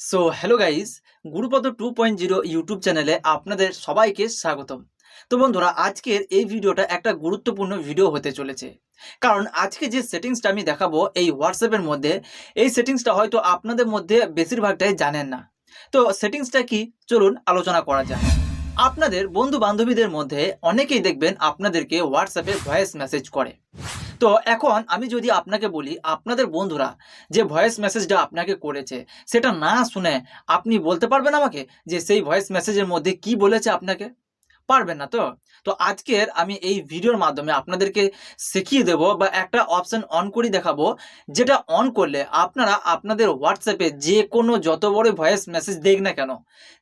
So hello guys Gurupada two point zero YouTube চ্যানেলে আপনাদের সবাইকে স্বাগতম। তো বন্ধুরা, আজকের এই ভিডিওটা একটা গুরুত্বপূর্ণ ভিডিও হতে চলেছে। কারণ আজকে যে সেটিংসটা আমি দেখাবো এই হোয়াটসঅ্যাপের মধ্যে, এই সেটিংসটা হয়তো আপনাদের মধ্যে বেশিরভাগটাই জানেন না। তো সেটিংসটা কি? চলুন আলোচনা করা যাক। আপনাদের বন্ধু বান্ধবীদের মধ্যে অনেকেই দেখবেন আপনাদেরকে হোয়াটসঅ্যাপে ভয়েস মেসেজ করে। তো এখন আমি যদি আপনাকে বলি, আপনাদের বন্ধুরা যে ভয়েস মেসেজটা আপনাকে করেছে, সেটা না শুনে আপনি বলতে পারবেন আমাকে যে সেই ভয়েস মেসেজের মধ্যে কি বলেছে আপনাকে? পারবেন না তো? তো আজকের আমি এই ভিডিওর মাধ্যমে আপনাদেরকে শিখিয়ে দেব বা একটা অপশন অন করে দেখাবো, যেটা অন করলে আপনারা আপনাদের হোয়াটসঅ্যাপে যে কোনো যত বড় ভয়েস মেসেজ দেখ না কেন,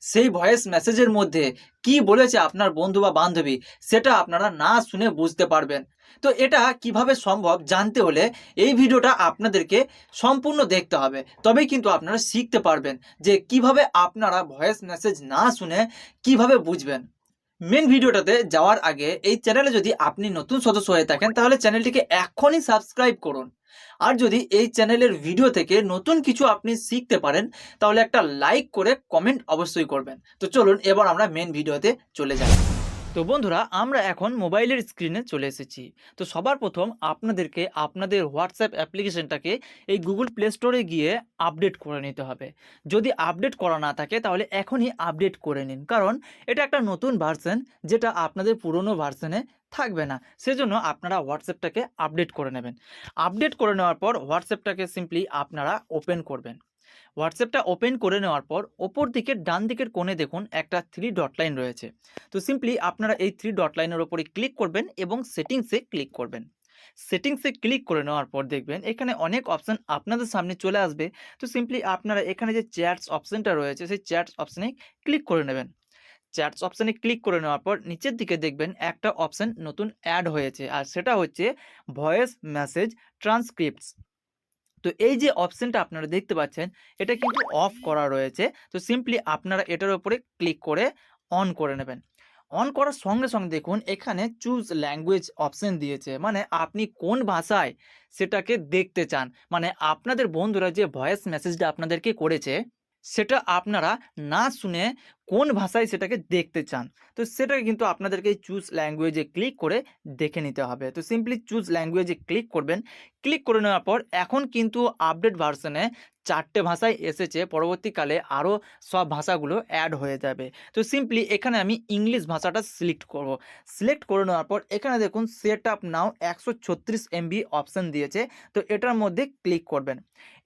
সেই ভয়েস মেসেজের মধ্যে কি বলেছে আপনার বন্ধু বা বান্ধবী, সেটা আপনারা না শুনে বুঝতে পারবেন। তো এটা কীভাবে সম্ভব জানতে হলে এই ভিডিওটা আপনাদেরকে সম্পূর্ণ দেখতে হবে। তবেই কিন্তু আপনারা শিখতে পারবেন যে কীভাবে আপনারা ভয়েস মেসেজ না শুনে কীভাবে বুঝবেন। মেন ভিডিওটাতে যাওয়ার আগে এই চ্যানেলে যদি আপনি নতুন সদস্য হয়ে থাকেন, তাহলে চ্যানেলটিকে এখনই সাবস্ক্রাইব করুন। আর যদি এই চ্যানেলের ভিডিও থেকে নতুন কিছু আপনি শিখতে পারেন, তাহলে একটা লাইক করে কমেন্ট অবশ্যই করবেন। তো চলুন, এবার আমরা মেন ভিডিওতে চলে যাই। তো বন্ধুরা, আমরা এখন মোবাইলের স্ক্রিনে চলে এসেছি। তো সবার প্রথম আপনাদেরকে আপনাদের হোয়াটসঅ্যাপ অ্যাপ্লিকেশনটাকে এই গুগল প্লে স্টোরে গিয়ে আপডেট করে নিতে হবে। যদি আপডেট করা না থাকে, তাহলে এখনই আপডেট করে নিন। কারণ এটা একটা নতুন ভার্সন, যেটা আপনাদের পুরনো ভার্সনে থাকবে না। সেজন্য আপনারা হোয়াটসঅ্যাপটাকে আপডেট করে নেবেন। আপডেট করে নেওয়ার পর হোয়াটসঅ্যাপটাকে সিম্পলি আপনারা ওপেন করবেন। হোয়াটসঅ্যাপটা ওপেন করে নেওয়ার পর ওপর দিকের ডান দিকের কোণে দেখুন একটা থ্রি ডট লাইন রয়েছে। তো সিম্পলি আপনারা এই থ্রি ডট লাইনের ওপরে ক্লিক করবেন এবং সেটিংসে ক্লিক করবেন। সেটিংসে ক্লিক করে নেওয়ার পর দেখবেন এখানে অনেক অপশান আপনাদের সামনে চলে আসবে। তো সিম্পলি আপনারা এখানে যে চ্যাটস অপশানটা রয়েছে, সেই চ্যাটস অপশানে ক্লিক করে নেবেন। চ্যাটস অপশানে ক্লিক করে নেওয়ার পর নিচের দিকে দেখবেন একটা অপশান নতুন অ্যাড হয়েছে। আর সেটা হচ্ছে ভয়েস মেসেজ ট্রান্সক্রিপ্টস তো এই যে অপশানটা আপনারা দেখতে পাচ্ছেন, এটা কিন্তু অফ করা রয়েছে। তো সিম্পলি আপনারা এটার উপরে ক্লিক করে অন করে নেবেন। অন করার সঙ্গে সঙ্গে দেখুন, এখানে চুজ ল্যাঙ্গুয়েজ অপশন দিয়েছে। মানে আপনি কোন ভাষায় সেটাকে দেখতে চান? মানে আপনাদের বন্ধুরা যে ভয়েস মেসেজটা আপনাদেরকে করেছে, সেটা আপনারা না শুনে কোন ভাষায় সেটাকে দেখতে চান? তো সেটাকে কিন্তু আপনাদেরকে চুজ ল্যাঙ্গুয়েজে ক্লিক করে দেখে নিতে হবে। তো সিম্পলি চুজ ল্যাঙ্গুয়েজে ক্লিক করবেন। ক্লিক করে নেওয়ার পর এখন কিন্তু আপডেট ভার্সনে চারটে ভাষায় এসেছে। পরবর্তীকালে আরও সব ভাষাগুলো অ্যাড হয়ে যাবে। তো সিম্পলি এখানে আমি ইংলিশ ভাষাটা সিলেক্ট করব। সিলেক্ট করে নেওয়ার পর এখানে দেখুন সেট আপ নাও একশো ছত্রিশ এমবি অপশান দিয়েছে। তো এটার মধ্যে ক্লিক করবেন।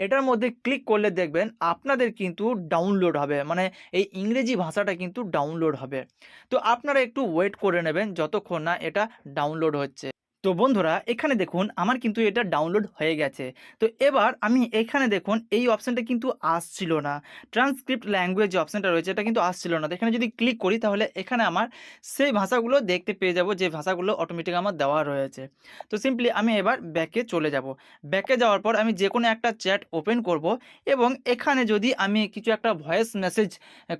এটার মধ্যে ক্লিক করলে দেখবেন আপনাদের কিন্তু ডাউনলোড হবে। মানে এই ইংরেজি ভাষাটা কিন্তু ডাউনলোড হবে। তো আপনারা একটু ওয়েট করে নেবেন যতক্ষণ না এটা ডাউনলোড হচ্ছে। তো বন্ধুরা, এখানে দেখুন আমার কিন্তু এটা ডাউনলোড হয়ে গেছে। তো এবার আমি এখানে দেখুন এই অপশানটা কিন্তু আসছিল না। ট্রান্সক্রিপ্ট ল্যাঙ্গুয়েজ যে অপশানটা রয়েছে, এটা কিন্তু আসছিল না। এখানে যদি ক্লিক করি তাহলে এখানে আমার সেই ভাষাগুলো দেখতে পেয়ে যাব, যে ভাষাগুলো অটোমেটিক আমার দেওয়া রয়েছে। তো সিম্পলি আমি এবার ব্যাকে চলে যাব। ব্যাকে যাওয়ার পর আমি যে কোনো একটা চ্যাট ওপেন করব এবং এখানে যদি আমি কিছু একটা ভয়েস মেসেজ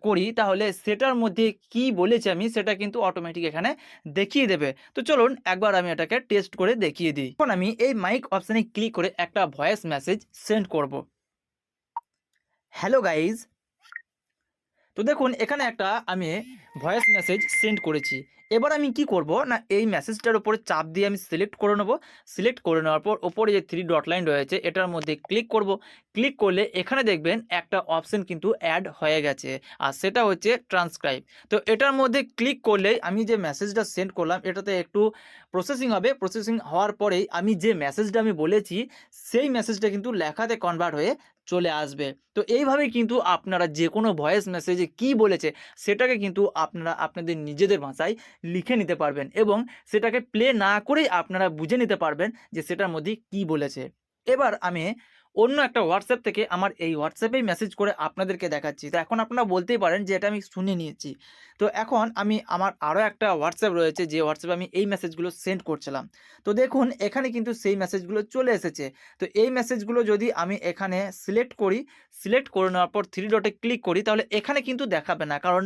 করি, তাহলে সেটার মধ্যে কি বলেছি আমি, সেটা কিন্তু অটোমেটিক এখানে দেখিয়ে দেবে। তো চলুন একবার আমি এটাকে টেস্ট করে দেখিয়ে দিই। এখন আমি এই মাইক অপশানে ক্লিক করে একটা ভয়েস মেসেজ সেন্ড করব। হ্যালো গাইজ তো দেখুন, এখানে একটা আমি ভয়েস মেসেজ সেন্ড করেছি। এবার আমি কি করব? না, এই মেসেজটার উপরে চাপ দিয়ে আমি সিলেক্ট করে নেব। সিলেক্ট করে নেওয়ার পর ওপরে যে থ্রি ডট লাইন রয়েছে, এটার মধ্যে ক্লিক করব। ক্লিক করলে এখানে দেখবেন একটা অপশন কিন্তু অ্যাড হয়ে গেছে। আর সেটা হচ্ছে ট্রান্সক্রাইব তো এটার মধ্যে ক্লিক করলেই আমি যে মেসেজটা সেন্ড করলাম, এটাতে একটু প্রসেসিং হবে। প্রসেসিং হওয়ার পরেই আমি যে মেসেজটা আমি বলেছি, সেই মেসেজটা কিন্তু লেখাতে কনভার্ট হয়ে চলে আসবে। তো এইভাবে কিন্তু আপনারা যে কোনো ভয়েস মেসেজে কি বলেছে, সেটাকে কিন্তু আপনারা আপনাদের নিজেদের ভাষায় লিখে নিতে পারবেন এবং সেটাকে প্লে না করেই আপনারা বুঝে নিতে পারবেন যে সেটার মধ্যে কি বলেছে। এবার আমি অন্য একটা হোয়াটসঅ্যাপ থেকে আমার এই হোয়াটসঅ্যাপেই মেসেজ করে আপনাদেরকে দেখাচ্ছি। তো এখন আপনারা বলতেই পারেন যে এটা আমি শুনে নিয়েছি। তো এখন আমি, আমার আরও একটা হোয়াটসঅ্যাপ রয়েছে যে হোয়াটসঅ্যাপে আমি এই মেসেজগুলো সেন্ড করছিলাম। তো দেখুন, এখানে কিন্তু সেই মেসেজগুলো চলে এসেছে। তো এই মেসেজগুলো যদি আমি এখানে সিলেক্ট করি সিলেক্ট করে নেওয়ার পর থ্রি ডটে ক্লিক করি, তাহলে এখানে কিন্তু দেখাবে না। কারণ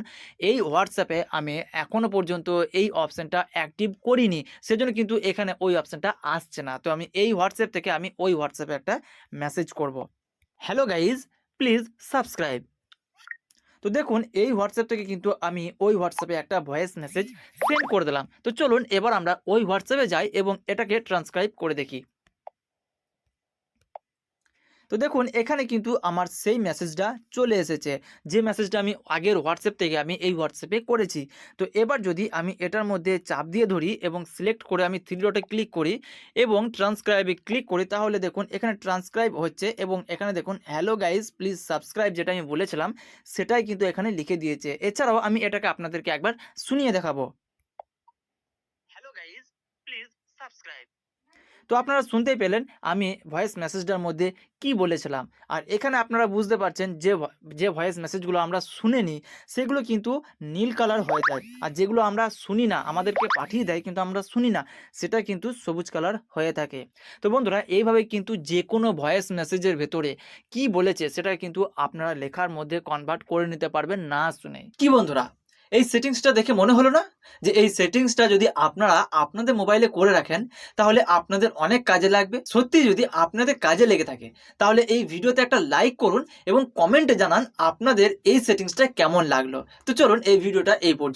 এই হোয়াটসঅ্যাপে আমি এখনও পর্যন্ত এই অপশানটা অ্যাক্টিভ করিনি। সেজন্য কিন্তু এখানে ওই অপশানটা আসছে না। তো আমি এই হোয়াটসঅ্যাপ থেকে আমি ওই হোয়াটসঅ্যাপে একটা মেসেজ করব। হ্যালো গাইজ প্লিজ সাবস্ক্রাইব তো দেখুন, এই হোয়াটসঅ্যাপ থেকে কিন্তু আমি ওই হোয়াটসঅ্যাপে একটা ভয়েস মেসেজ সেন্ড করে দিলাম। তো চলুন, এবার আমরা ওই হোয়াটসঅ্যাপে যাই এবং এটাকে ট্রান্সক্রাইব করে দেখি। তো দেখুন, এখানে কিন্তু আমার সেই মেসেজটা চলে এসেছে। যে মেসেজটা আমি আগের হোয়াটসঅ্যাপ থেকে আমি এই হোয়াটসঅ্যাপে করেছি। তো এবার যদি আমি এটার মধ্যে চাপ দিয়ে ধরি এবং সিলেক্ট করে আমি থ্রি ডটে ক্লিক করি এবং ট্রান্সক্রাইবে ক্লিক করি, তাহলে দেখুন, এখানে ট্রান্সক্রাইব হচ্ছে এবং এখানে দেখুন হ্যালো গাইজ প্লিজ সাবস্ক্রাইব যেটা আমি বলেছিলাম, সেটাই কিন্তু এখানে লিখে দিয়েছে। এছাড়াও আমি এটাকে আপনাদেরকে একবার শুনিয়ে দেখাবো হ্যালো গাইজ প্লিজ সাবস্ক্রাইব তো আপনারা শুনতেই পেলেন আমি ভয়েস মেসেজটার মধ্যে কি বলেছিলাম। আর এখানে আপনারা বুঝতে পারছেন যে যে ভয়েস মেসেজগুলো আমরা শুনে নিই সেগুলো কিন্তু নীল কালার হয়ে যায়। আর যেগুলো আমরা শুনি না, আমাদেরকে পাঠিয়ে দেয় কিন্তু আমরা শুনি না, সেটা কিন্তু সবুজ কালার হয়ে থাকে। তো বন্ধুরা, এইভাবে কিন্তু যে কোনো ভয়েস মেসেজের ভেতরে কি বলেছে, সেটা কিন্তু আপনারা লেখার মধ্যে কনভার্ট করে নিতে পারবেন না শুনে কি বন্ধুরা? এই সেটিংসটা দেখে মনে হলো না? যে এই সেটিংসটা যদি আপনারা আপনাদের মোবাইলে করে রাখেন, তাহলে আপনাদের অনেক কাজে লাগবে। সত্যি যদি আপনাদের কাজে লেগে থাকে, তাহলে এই ভিডিওতে একটা লাইক করুন এবং কমেন্টে জানান আপনাদের এই সেটিংসটা কেমন লাগল। তো চলুন এই ভিডিওটা এই পর্যন্ত